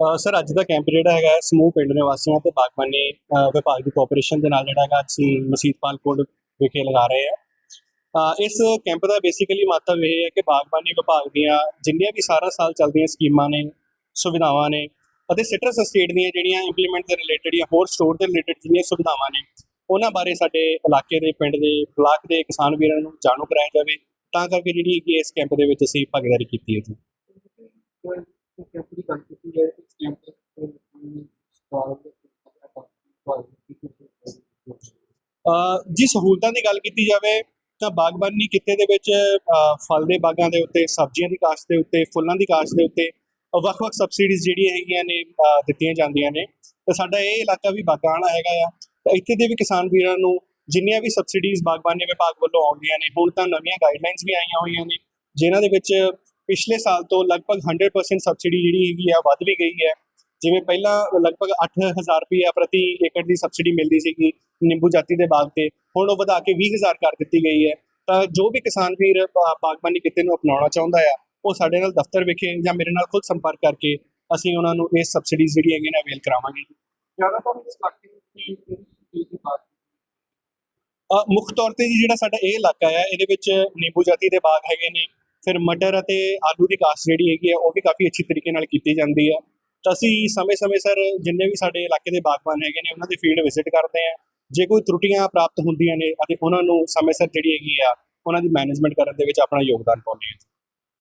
Sir, ਅੱਜ ਦਾ camp ਜਿਹੜਾ ਹੈਗਾ ਸਮੂਹ ਪਿੰਡ ਨਿਵਾਸੀਆਂ ਤੇ ਬਾਗਬਾਨੀ ਵਿਭਾਗ ਦੀ ਕੋਆਪਰੇਸ਼ਨ ਦੇ ਨਾਲ ਜਿਹੜਾ ਹੈਗਾ, ਅਸੀਂ ਮਸੀਤਪਾਲ ਕੋਟ ਵਿਖੇ ਲਗਾ ਰਹੇ ਹਾਂ। ਇਸ ਕੈਂਪ ਦਾ ਬੇਸਿਕਲੀ ਮਹੱਤਵ ਇਹ ਹੈ ਕਿ ਬਾਗਬਾਨੀ ਵਿਭਾਗ ਦੀਆਂ ਜਿੰਨੀਆਂ ਵੀ ਸਾਰਾ ਸਾਲ ਚੱਲਦੀਆਂ ਸਕੀਮਾਂ ਨੇ, ਸੁਵਿਧਾਵਾਂ ਨੇ ਅਤੇ ਸਿਟਰਸ ਸਟੇਟ ਦੀਆਂ ਜਿਹੜੀਆਂ ਇੰਪਲੀਮੈਂਟ ਦੇ ਰਿਲੇਟਡ ਜਾਂ ਹੋਰ ਸਟੋਰ ਦੇ ਰਿਲੇਟਡ ਜਿੰਨੀਆਂ ਸੁਵਿਧਾਵਾਂ ਨੇ, ਉਹਨਾਂ ਬਾਰੇ ਸਾਡੇ ਇਲਾਕੇ ਦੇ ਪਿੰਡ ਦੇ ਬਲਾਕ ਦੇ ਕਿਸਾਨ ਵੀਰਾਂ ਨੂੰ ਜਾਣੂ ਕਰਾਇਆ ਜਾਵੇ। ਤਾਂ ਕਰਕੇ ਜਿਹੜੀ ਹੈਗੀ ਇਸ ਕੈਂਪ ਦੇ ਵਿੱਚ ਅਸੀਂ ਭਾਗੀਦਾਰੀ ਕੀਤੀ ਹੈ ਜੀ ਕੈਂਪ ਦੀ ਗੱਲ ਕੀਤੀ ਹੈ ਇਸ ਕੈਂਪ ਦੇ ਸਟਾਲ ਦੇ ਅ, ਜੀ ਸਹੂਲਤਾਂ ਦੀ ਗੱਲ ਕੀਤੀ ਜਾਵੇ ਤਾਂ ਬਾਗਬਾਨੀ ਕਿੱਤੇ ਦੇ ਵਿੱਚ ਫਲ ਦੇ ਬਾਗਾਂ ਦੇ ਉੱਤੇ, ਸਬਜ਼ੀਆਂ ਦੀ ਕਾਸ਼ਤ ਦੇ ਉੱਤੇ, ਫੁੱਲਾਂ ਦੀ ਕਾਸ਼ਤ ਦੇ ਉੱਤੇ ਵੱਖ-ਵੱਖ ਸਬਸਿਡੀਜ਼ ਜਿਹੜੀਆਂ ਹੈਗੀਆਂ ਨੇ ਦਿੱਤੀਆਂ ਜਾਂਦੀਆਂ ਨੇ। ਤੇ ਸਾਡਾ ਇਹ ਇਲਾਕਾ ਵੀ ਬਾਗਾਂ ਵਾਲਾ ਹੈਗਾ ਆ। ਤਾਂ ਇੱਥੇ ਦੇ ਵੀ ਕਿਸਾਨ ਵੀਰਾਂ ਨੂੰ ਜਿੰਨੀਆਂ ਵੀ ਸਬਸਿਡੀਜ਼ ਬਾਗਬਾਨੀ ਵਿਭਾਗ ਵੱਲੋਂ ਆਉਂਦੀਆਂ ਨੇ, ਹੁਣ ਤਾਂ ਨਵੀਆਂ ਗਾਈਡਲਾਈਨਸ ਵੀ ਆਈਆਂ ਹੋਈਆਂ ਨੇ, ਜਿਨ੍ਹਾਂ ਦੇ ਵਿੱਚ ਪਿਛਲੇ ਸਾਲ ਤੋਂ ਲਗਭਗ 100% ਸਬਸਿਡੀ ਜਿਹੜੀ ਹੈਗੀ ਆ, ਵੱਧ ਵੀ ਗਈ ਹੈ। ਜਿਵੇਂ ਪਹਿਲਾਂ ਲਗਭਗ 8000 ਰੁਪਏ ਪ੍ਰਤੀ ਏਕੜ ਦੀ ਸਬਸਿਡੀ ਮਿਲਦੀ ਸੀਗੀ ਨਿੰਬੂ ਜਾਤੀ ਦੇ ਬਾਗ ਤੇ ਹੁਣ ਉਹ ਵਧਾ ਕੇ 20000 ਕਰ ਦਿੱਤੀ ਗਈ ਹੈ। ਤਾਂ ਜੋ ਵੀ ਕਿਸਾਨ ਵੀਰ ਬਾਗਬਾਨੀ ਕਿੱਤੇ ਨੂੰ ਅਪਣਾਉਣਾ ਚਾਹੁੰਦਾ ਆ ਉਹ ਸਾਡੇ ਨਾਲ ਦਫ਼ਤਰ ਵਿਖੇ ਜਾਂ ਮੇਰੇ ਨਾਲ ਖੁਦ ਸੰਪਰਕ ਕਰਕੇ ਅਸੀਂ ਉਹਨਾਂ ਨੂੰ ਇਹ ਸਬਸਿਡੀਜ਼ ਜਿਹੜੀ ਹੈਗੀ ਨੇ ਅਵੇਲ ਕਰਾਵਾਂਗੇ। ਜ਼ਿਆਦਾਤਰ ਇਸ ਇਲਾਕੇ ਮੁੱਖ ਤੌਰ ਤੇ ਜਿਹੜਾ ਸਾਡਾ ਇਹ ਇਲਾਕਾ ਆ ਇਹਦੇ ਵਿੱਚ ਨਿੰਬੂ ਜਾਤੀ ਦੇ ਬਾਗ ਹੈਗੇ ਨੇ ਫਿਰ ਮਟਰ ਅਤੇ ਆਲੂ ਦੀ ਕਾਸ਼ਤ ਜਿਹੜੀ ਹੈਗੀ ਆ ਉਹ ਵੀ ਕਾਫੀ ਅੱਛੀ ਤਰੀਕੇ ਨਾਲ ਕੀਤੀ ਜਾਂਦੀ ਆ। ਤਾਂ ਅਸੀਂ ਸਮੇਂ-ਸਮੇਂ ਸਰ ਜਿੰਨੇ ਵੀ ਸਾਡੇ ਇਲਾਕੇ ਦੇ ਬਾਗਬਾਨ ਹੈਗੇ ਨੇ, ਉਹਨਾਂ ਦੇ ਫੀਲਡ ਵਿਜ਼ਿਟ ਕਰਦੇ ਆ ਜੇ ਕੋਈ ਤਰੁੱਟੀਆਂ ਪ੍ਰਾਪਤ ਹੁੰਦੀਆਂ ਨੇ ਅਤੇ ਉਹਨਾਂ ਨੂੰ ਸਮੇਂ ਸਿਰ ਜਿਹੜੀ ਹੈਗੀ ਆ, ਉਹਨਾਂ ਦੀ ਮੈਨੇਜਮੈਂਟ ਕਰਨ ਦੇ ਵਿੱਚ ਆਪਣਾ ਯੋਗਦਾਨ ਪਾਉਂਦੇ ਆ